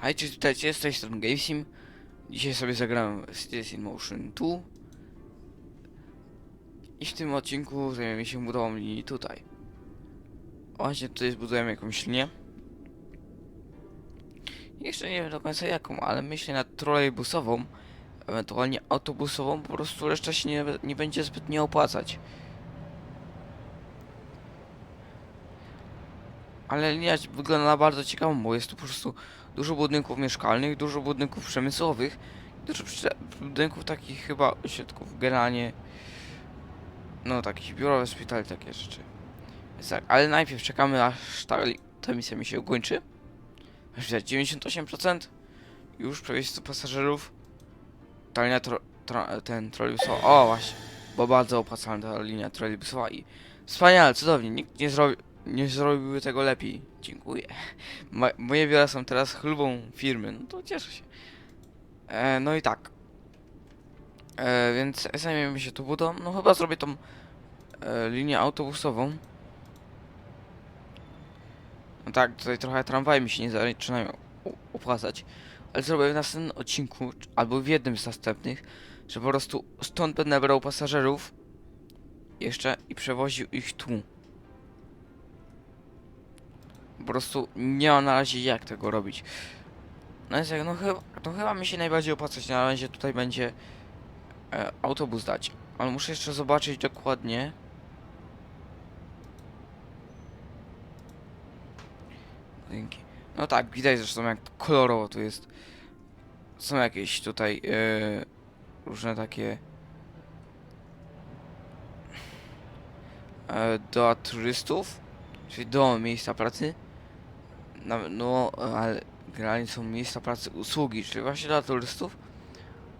Hej, cześć, witajcie, z tej strony GameSim. Dzisiaj sobie zagrałem Cities in Motion 2. I w tym odcinku zajmiemy się budową linii tutaj. Właśnie tutaj zbudujemy jakąś linię. Jeszcze nie wiem do końca jaką, ale myślę nad trolejbusową, ewentualnie autobusową, po prostu reszta się nie, nie będzie zbytnio opłacać. Ale linia wygląda na bardzo ciekawą, bo jest tu po prostu dużo budynków mieszkalnych, dużo budynków przemysłowych, dużo budynków takich chyba ośrodków generalnie, no takich biurowe, szpitali, takie rzeczy. Więc tak, ale najpierw czekamy aż ta, ta misja mi się ukończy. Aż widać 98%, już prawie 100 pasażerów. Ta linia tro, tro, ten trolejbusowa, o właśnie, bo bardzo opłacalna ta linia trolejbusowa i wspaniale, cudownie, nikt nie nie zrobiłby tego lepiej. Dziękuję. Moje biura są teraz chlubą firmy, no to cieszę się. E, no i tak. E, więc zajmiemy się tu budą. No chyba zrobię tą e, linię autobusową. No tak, tutaj trochę tramwaje mi się nie zaczynają opłacać. Ale zrobię w następnym odcinku, albo w jednym z następnych, że po prostu stąd będę brał pasażerów jeszcze i przewoził ich tu. Po prostu nie mam na razie jak tego robić. No więc jak, no chyba, no chyba mi się najbardziej opłacać na razie tutaj będzie e, autobus dać. Ale muszę jeszcze zobaczyć dokładnie. Dzięki. No tak, widać zresztą jak kolorowo tu jest. Są jakieś tutaj e, różne takie e, do turystów, czyli do miejsca pracy. Na, no, ale generalnie są miejsca pracy, usługi, czyli właśnie dla turystów.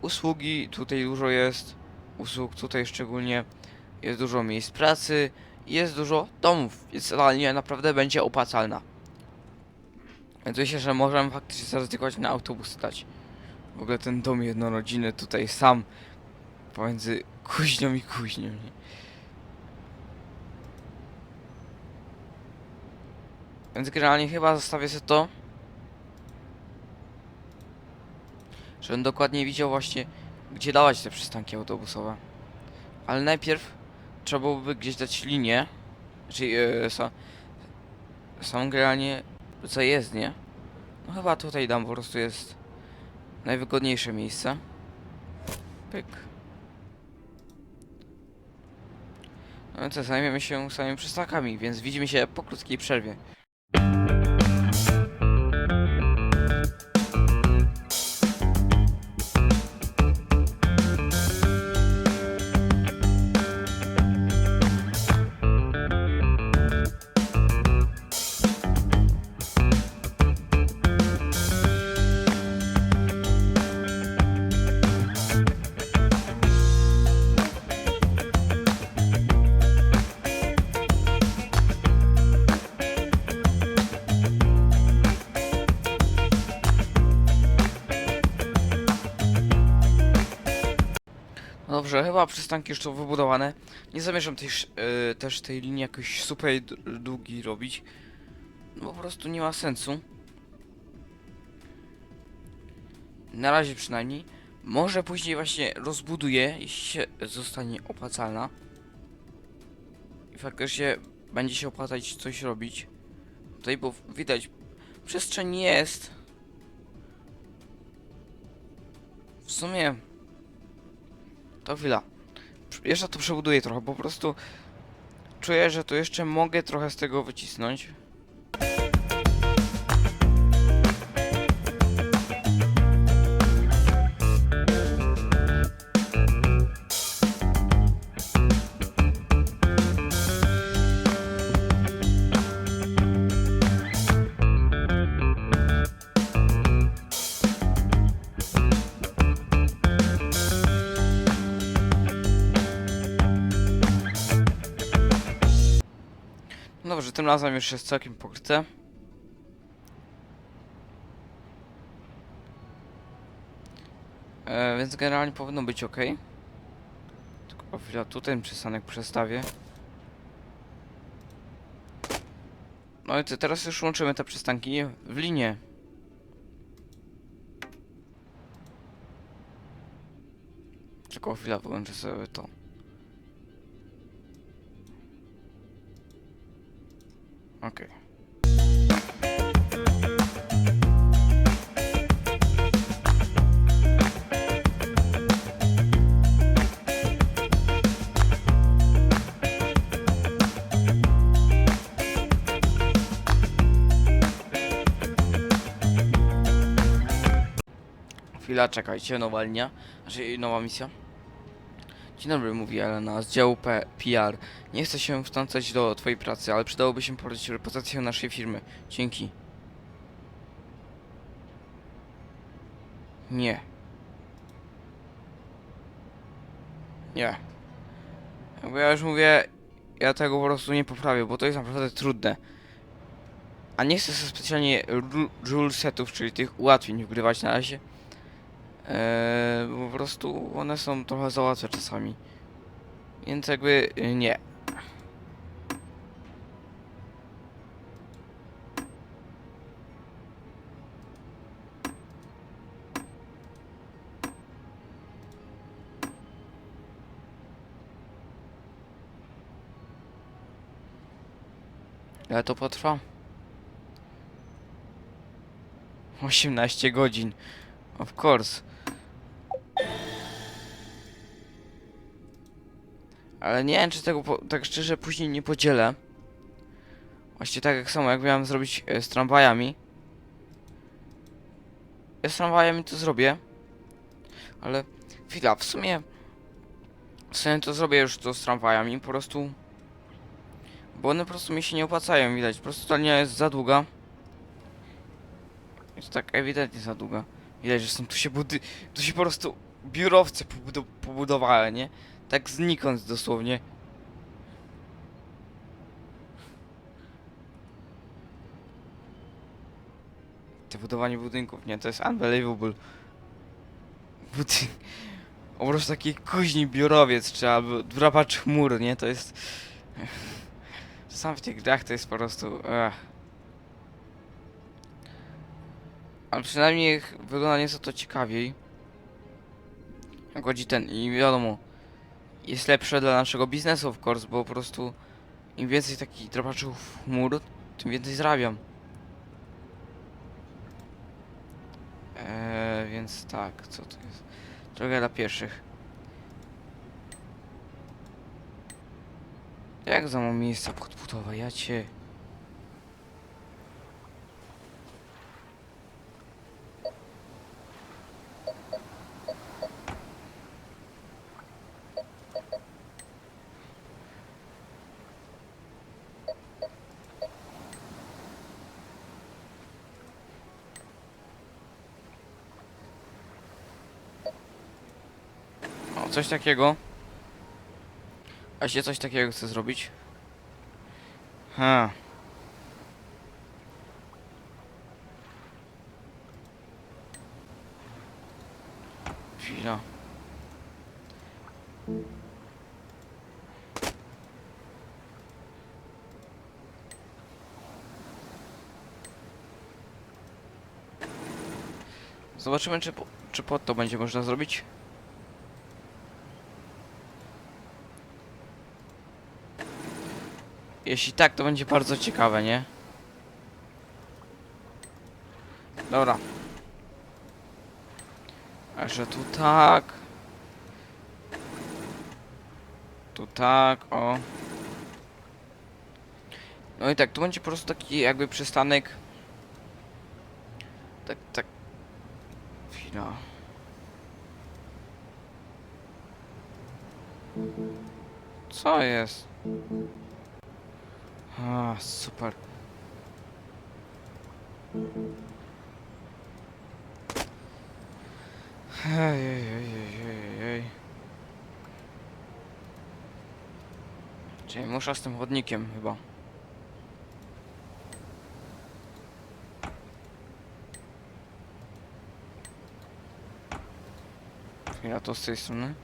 Usługi tutaj dużo jest, usług tutaj szczególnie jest dużo miejsc pracy, jest dużo domów, więc realnie naprawdę będzie opłacalna. Więc myślę, że możemy faktycznie zaryzykować na autobus dać. W ogóle ten dom jednorodzinny tutaj sam pomiędzy kuźnią i kuźnią. Nie? Więc generalnie chyba zostawię sobie to. Żebym dokładnie widział właśnie, gdzie dawać te przystanki autobusowe. Ale najpierw trzeba byłoby gdzieś dać linię. Czyli yy, sa, samą generalnie zajezdnię. No chyba tutaj dam, po prostu jest najwygodniejsze miejsce. Pyk. No co, zajmiemy się samymi przystankami, więc widzimy się po krótkiej przerwie. Dobrze, chyba przystanki już są wybudowane. Nie zamierzam też, e, też tej linii jakoś super długi robić. No po prostu nie ma sensu. Na razie przynajmniej. Może później właśnie rozbuduję, jeśli się zostanie opłacalna. I faktycznie będzie się opłacać coś robić. Tutaj, bo widać, przestrzeń jest. W sumie to chwila. Jeszcze to przebuduję trochę, po prostu czuję, że tu jeszcze mogę trochę z tego wycisnąć. tym razem już jest całkiem pokryte. E, więc generalnie powinno być ok. Tylko chwila, tutaj przystanek przestawię. No i teraz już łączymy te przystanki w linię. Tylko chwila, wyłączę sobie to. Okej. Chwila, czekajcie, nowa linia. Znaczy, nowa misja. Dzień dobry, mówi Elena z działu P PR. Nie chcę się wtrącać do twojej pracy, ale przydałoby się poradzić reputację naszej firmy. Dzięki. Nie. Nie. Jakby ja już mówię, ja tego po prostu nie poprawię, bo to jest naprawdę trudne. A nie chcę sobie specjalnie ru- rule setów, czyli tych ułatwień wgrywać na razie. Eee, po prostu one są trochę za łatwe czasami. Więc jakby y, nie. Ile to potrwa? 18 godzin. Of course. Ale nie wiem, czy tego tak szczerze później nie podzielę. Właściwie tak jak samo, jak miałem zrobić e, z tramwajami. Ja z tramwajami to zrobię. Ale chwila, w sumie... W sumie to zrobię już to z tramwajami, po prostu... Bo one po prostu mi się nie opłacają, widać. Po prostu ta linia jest za długa. Jest tak ewidentnie za długa. Widać, że są tu się budy... Tu się po prostu biurowce pobudo pobudowały, nie? Tak znikąd dosłownie. To budowanie budynków, nie? To jest unbelievable. Budy... Po prostu taki kuźni biurowiec, czy albo drapacz chmur, nie? To jest... Sam w tych grach to jest po prostu... Ale przynajmniej wygląda nieco to ciekawiej. Jak chodzi ten i wiadomo, jest lepsze dla naszego biznesu, of course, bo po prostu im więcej takich dropaczów chmur, tym więcej zarabiam. Eee, więc tak, co to jest? Droga dla pieszych. Jak za mam miejsca podbudowa, ja cię... O, coś takiego. A się coś takiego chcę zrobić. Ha. Chwila. Zobaczymy, czy, czy pod to będzie można zrobić. Jeśli tak, to będzie bardzo ciekawe, nie? Dobra. A że tu tak. Tu tak, o. No i tak, tu będzie po prostu taki jakby przystanek. Tak, tak. Chwila. Co jest? A, super. Ej, ej, ej, ej, ej, ej. Czyli muszę z tym chodnikiem chyba. Ja to z tej strony.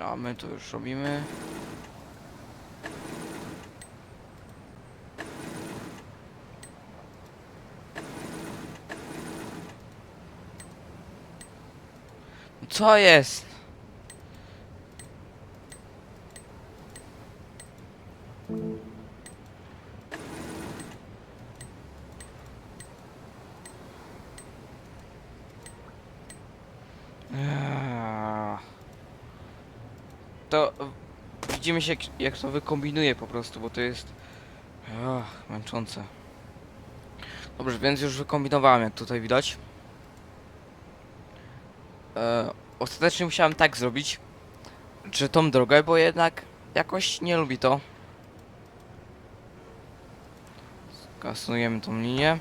A my to już robimy. Co jest? Widzimy się jak, to wykombinuje po prostu, bo to jest Ach, męczące. Dobrze, więc już wykombinowałem jak tutaj widać. E, ostatecznie musiałem tak zrobić, że tą drogę, bo jednak jakoś nie lubi to. Skasujemy tą linię.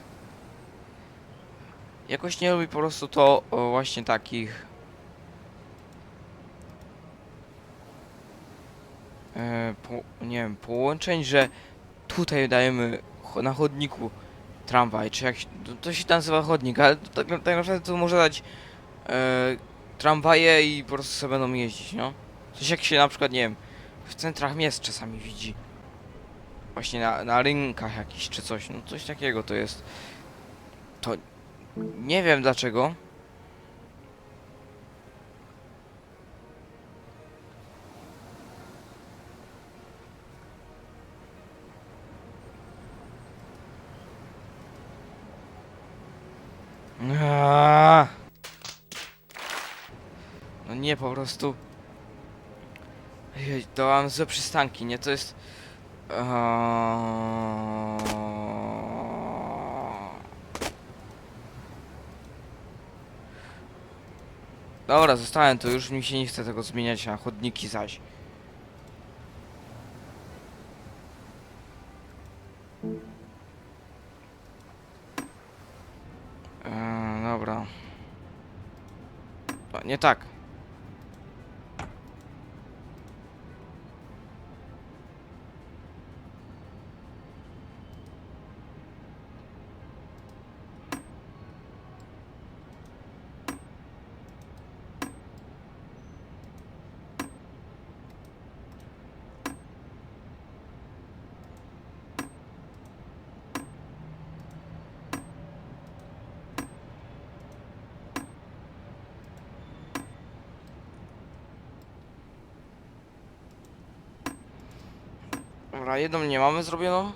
Jakoś nie lubi po prostu to o, właśnie takich e, po, nie wiem, połączeń, że tutaj dajemy na chodniku tramwaj, czy jak to, się nazywa chodnik, ale tak, tak naprawdę to może dać e, tramwaje i po prostu sobie będą jeździć, no. Coś jak się na przykład, nie wiem, w centrach miast czasami widzi. Właśnie na, na rynkach jakiś czy coś, no coś takiego to jest. To nie wiem dlaczego. No nie, po prostu. Jej, mam złe przystanki, nie? To jest... Aaaa. Dobra, zostałem tu, już mi się nie chce tego zmieniać na chodniki zaś. Nie tak. Dobra, jedną nie mamy zrobioną.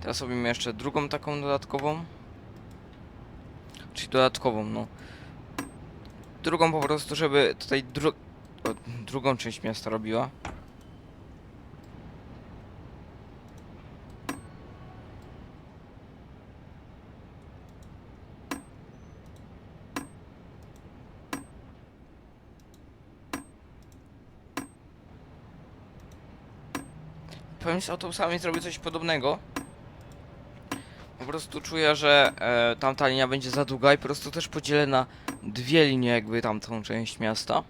Teraz robimy jeszcze drugą taką dodatkową. Czyli dodatkową, no. Drugą po prostu, żeby tutaj dru o, drugą część miasta robiła. Z autobusami zrobię coś podobnego. Po prostu czuję, że e, tamta linia będzie za długa i po prostu też podzielę na dwie linie jakby tamtą część miasta.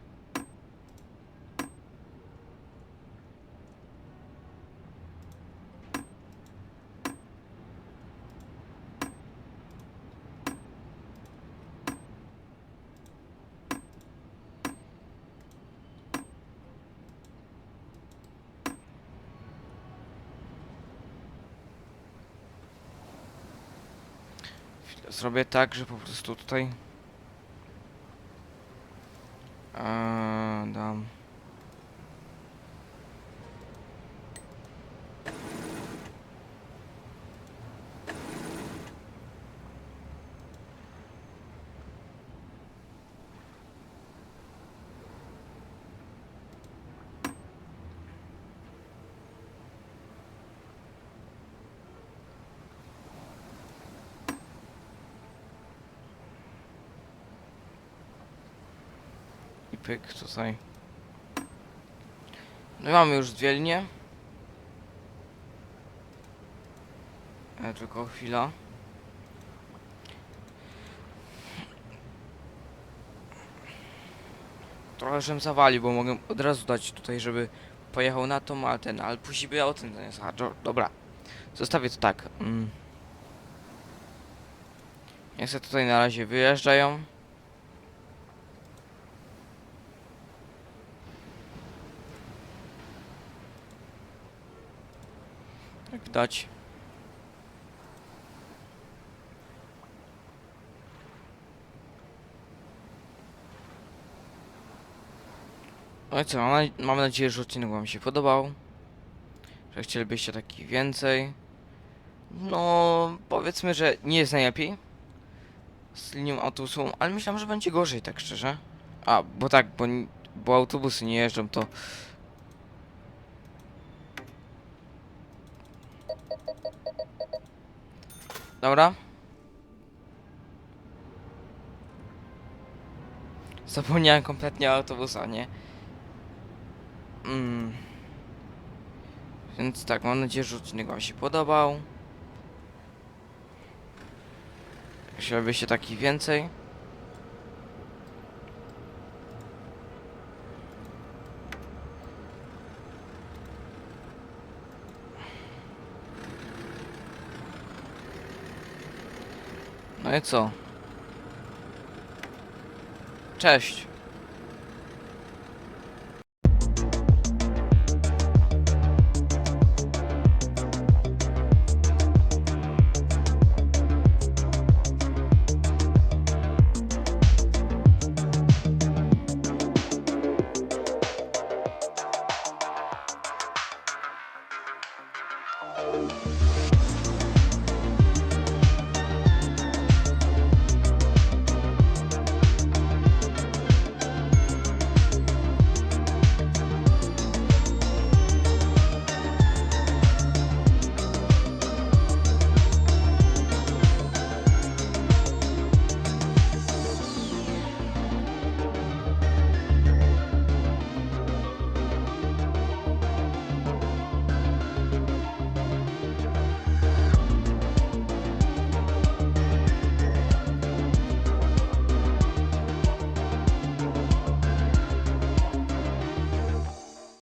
Zrobię tak, że po prostu tutaj eee, dam i pyk tutaj. No i mamy już dwie linie. E, tylko chwila. Trochę żem zawali, bo mogę od razu dać tutaj, żeby pojechał na tą, ale ten, ale później by o tym. Dobra, zostawię to tak. Mm. Niech se tutaj na razie wyjeżdżają. Widać. No i co, mam, mam nadzieję, że odcinek wam się podobał. Że chcielibyście takich więcej. No, powiedzmy, że nie jest najlepiej z linią autobusową, ale myślałem, że będzie gorzej, tak szczerze. A, bo tak, bo, bo autobusy nie jeżdżą, to... Dobra. Zapomniałem kompletnie o autobusa, nie? Mm. Więc tak, mam nadzieję, że odcinek wam się podobał. Chcielibyście takich więcej. No i co? Cześć.